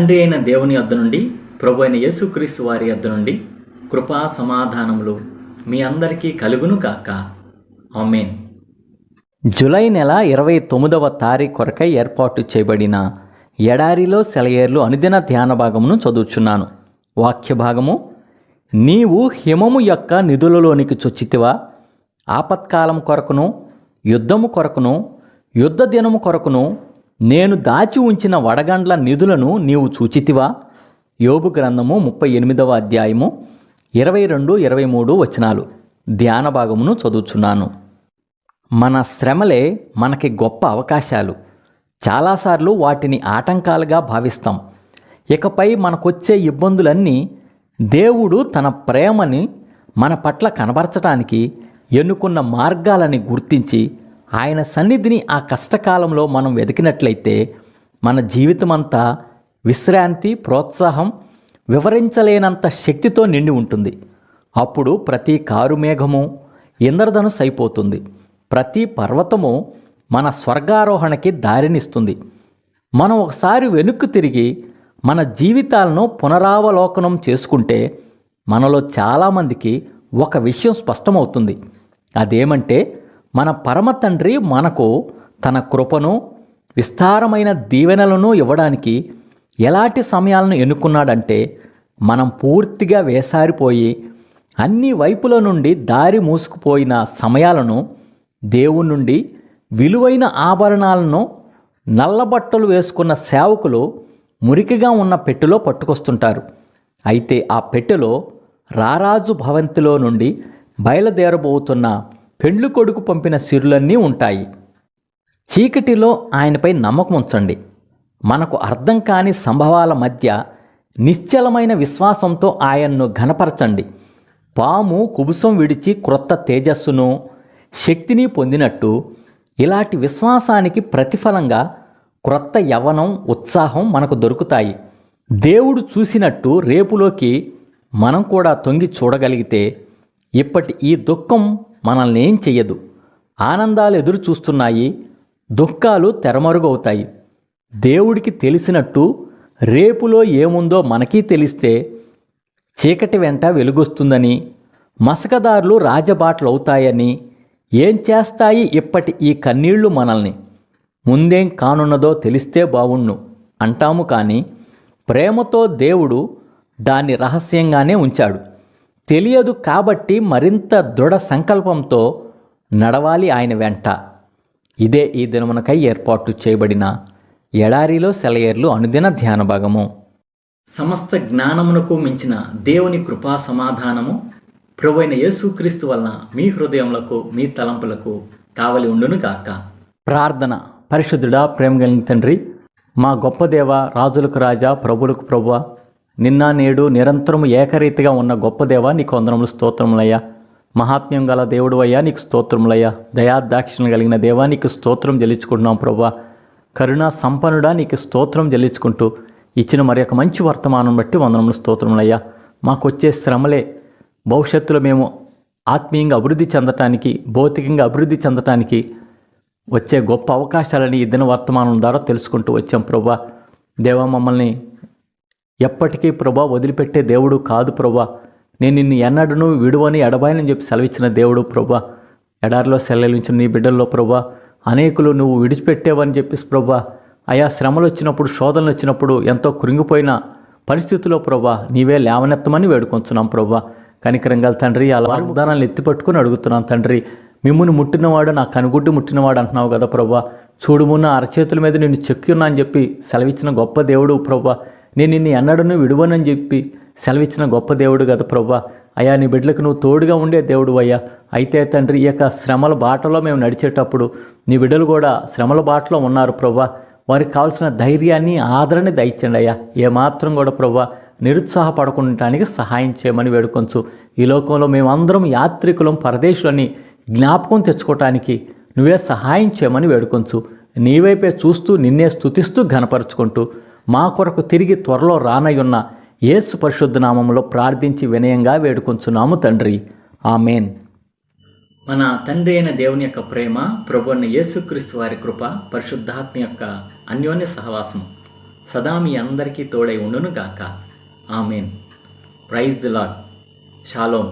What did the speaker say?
తండ్రి అయిన దేవుని వద్ద నుండి ప్రభు అయిన యేసుక్రీస్తు వారి వద్ద నుండి కృపా సమాధానములు మీ అందరికీ కలుగును కాక ఆమెన్. జూలై నెల ఇరవై తొమ్మిదవ తారీఖు కొరకై ఏర్పాటు చేయబడిన ఎడారిలో సెలయేర్లు అనుదిన ధ్యాన భాగమును చదువుచున్నాను. వాక్య భాగము నీవు హిమము యొక్క నిధులలోనికి చొచ్చితివా? ఆపత్కాలం కొరకును యుద్ధము కొరకును యుద్ధ దినము కొరకును నేను దాచి ఉంచిన వడగండ్ల నిధులను నీవు చూచితివా యోబు గ్రంథము ముప్పై ఎనిమిదవ అధ్యాయము ఇరవై రెండు ఇరవై మూడు వచనాలు. ధ్యాన భాగమును చదువుచున్నాను. మన శ్రమలే మనకి గొప్ప అవకాశాలు. చాలాసార్లు వాటిని ఆటంకాలుగా భావిస్తాం. ఇకపై మనకొచ్చే ఇబ్బందులన్నీ దేవుడు తన ప్రేమని మన పట్ల కనబరచటానికి ఎన్నుకున్న మార్గాలని గుర్తించి ఆయన సన్నిధిని ఆ కష్టకాలంలో మనం వెతికినట్లయితే మన జీవితం అంతా విశ్రాంతి ప్రోత్సాహం వివరించలేనంత శక్తితో నిండి ఉంటుంది. అప్పుడు ప్రతి కారు మేఘము ఇంద్రధనుస్ అయిపోతుంది. ప్రతి పర్వతము మన స్వర్గారోహణకి దారినిస్తుంది. మనం ఒకసారి వెనుక్కు తిరిగి మన జీవితాలను పునరావలోకనం చేసుకుంటే మనలో చాలామందికి ఒక విషయం స్పష్టమవుతుంది. అదేమంటే మన పరమ తండ్రి మనకు తన కృపను విస్తారమైన దీవెనలను ఇవ్వడానికి ఎలాంటి సమయాలను ఎన్నుకున్నాడంటే మనం పూర్తిగా వేసారిపోయి అన్ని వైపుల నుండి దారి మూసుకుపోయిన సమయాలను దేవుని నుండి విలువైన ఆభరణాలను నల్లబట్టలు వేసుకున్న సేవకులు మురికిగా ఉన్న పెట్టెలో పట్టుకొస్తుంటారు. అయితే ఆ పెట్టెలో రారాజు భవంతిలో నుండి బయలుదేరబోతున్న పెండ్లు కొడుకు పంపిన సిరులన్నీ ఉంటాయి. చీకటిలో ఆయనపై నమ్మకం ఉంచండి. మనకు అర్థం కాని సంభవాల మధ్య నిశ్చలమైన విశ్వాసంతో ఆయన్ను ఘనపరచండి. పాము కుబుసం విడిచి క్రొత్త తేజస్సును శక్తిని పొందినట్టు ఇలాంటి విశ్వాసానికి ప్రతిఫలంగా క్రొత్త యవనం ఉత్సాహం మనకు దొరుకుతాయి. దేవుడు చూసినట్టు రేపులోకి మనం కూడా తొంగి చూడగలిగితే ఇప్పటి ఈ దుఃఖం మనల్ని ఏం చెయ్యదు. ఆనందాలు ఎదురు చూస్తున్నాయి దుఃఖాలు తెరమరుగవుతాయి. దేవుడికి తెలిసినట్టు రేపులో ఏముందో మనకీ తెలిస్తే చీకటి వెంట వెలుగొస్తుందని మసకదారులు రాజబాట్లవుతాయని ఏం చేస్తాయి ఇప్పటి ఈ కన్నీళ్ళు మనల్ని? ముందేం కానున్నదో తెలిస్తే బావుణ్ణు అంటాము కానీ ప్రేమతో దేవుడు దాన్ని రహస్యంగానే ఉంచాడు. తెలియదు కాబట్టి మరింత దృఢ సంకల్పంతో నడవాలి ఆయన వెంట. ఇదే ఈ దినమునకై ఏర్పాటు చేయబడిన ఎడారిలో సెలయేర్లు అనుదిన ధ్యాన భాగము. సమస్త జ్ఞానమునకు మించిన దేవుని కృపా సమాధానము ప్రభువైన యేసుక్రీస్తు వలన మీ హృదయములకు మీ తలంపులకు కావలి ఉండును గాక. ప్రార్థన. పరిశుద్ధుడా ప్రేమ కలిగిన తండ్రి మా గొప్ప దేవ రాజులకు రాజా ప్రభులకు ప్రభువ నిన్న నేడు నిరంతరము ఏకరీతిగా ఉన్న గొప్ప దేవా నీకు వందనములు స్తోత్రములయ్యా. మహాత్మ్యం గల దేవుడు అయ్యా నీకు స్తోత్రములయ్యా. దయాదాక్షిణ కలిగిన దేవా నీకు స్తోత్రం చెల్లించుకుంటున్నాం ప్రభా కరుణా సంపన్నుడా నీకు స్తోత్రం చెల్లించుకుంటూ ఇచ్చిన మరి ఒక మంచి వర్తమానం బట్టి వందనములు స్తోత్రములయ్యా. మాకు వచ్చే శ్రమలే భవిష్యత్తులో మేము ఆత్మీయంగా అభివృద్ధి చెందటానికి భౌతికంగా అభివృద్ధి చెందటానికి వచ్చే గొప్ప అవకాశాలని ఈ దిన వర్తమానం ద్వారా తెలుసుకుంటూ వచ్చాం ప్రభా దేవా మమ్మల్ని ఎప్పటికీ ప్రభా వదిలిపెట్టే దేవుడు కాదు ప్రభా. నేను నిన్ను ఎన్నడను విడువని ఎడబాయనని చెప్పి సెలవిచ్చిన దేవుడు ప్రభా. ఎడారిలో సెలవించిన నీ బిడ్డల్లో ప్రభా. అనేకులు నువ్వు విడిచిపెట్టేవని చెప్పేసి ప్రభా. అయా శ్రమలు వచ్చినప్పుడు శోధనలు వచ్చినప్పుడు ఎంతో కృంగిపోయిన పరిస్థితిలో ప్రభా నీవే లేవనెత్తమని వేడుకొంచున్నాం ప్రభా. కనికరంగల తండ్రి అలా వాగ్దానాలను ఎత్తిపట్టుకుని అడుగుతున్నాం తండ్రి. మిమ్మును ముట్టినవాడు నా కనుగుడ్డు ముట్టినవాడు అంటున్నావు కదా ప్రభా. చూడుమున్న అరచేతుల మీద నిన్ను చెక్కి ఉన్నా అని చెప్పి సెలవిచ్చిన గొప్ప దేవుడు ప్రభా. నేను నిన్ను ఎన్నడను విడువనని చెప్పి సెలవిచ్చిన గొప్ప దేవుడు కదా ప్రభా. అయ్యా నీ బిడ్డలకు నువ్వు తోడుగా ఉండే దేవుడు అయ్యా. అయితే తండ్రి ఈ యొక్క శ్రమల బాటలో మేము నడిచేటప్పుడు నీ బిడ్డలు కూడా శ్రమల బాటలో ఉన్నారు ప్రభా. వారికి కావాల్సిన ధైర్యాన్ని ఆదరణ దయచండి అయ్యా. ఏమాత్రం కూడా ప్రభా నిరుత్సాహపడకుండటానికి సహాయం చేయమని వేడుకొంచు. ఈ లోకంలో మేమందరం యాత్రికులం పరదేశులని జ్ఞాపకం తెచ్చుకోవటానికి నువ్వే సహాయం చేయమని వేడుకొంచు. నీవైపే చూస్తూ నిన్నే స్థుతిస్తూ ఘనపరుచుకుంటూ మా కొరకు తిరిగి త్వరలో రానయ్యున్న యేసు పరిశుద్ధ నామంలో ప్రార్థించి వినయంగా వేడుకొంచున్నాము తండ్రి. ఆమెన్. మన తండ్రి అయిన దేవుని యొక్క ప్రేమ ప్రభు యేసుక్రీస్తు వారి కృప పరిశుద్ధాత్మ యొక్క అన్యోన్య సహవాసం సదా మీ అందరికీ తోడై ఉండును గాక amen. Praise the lord shalom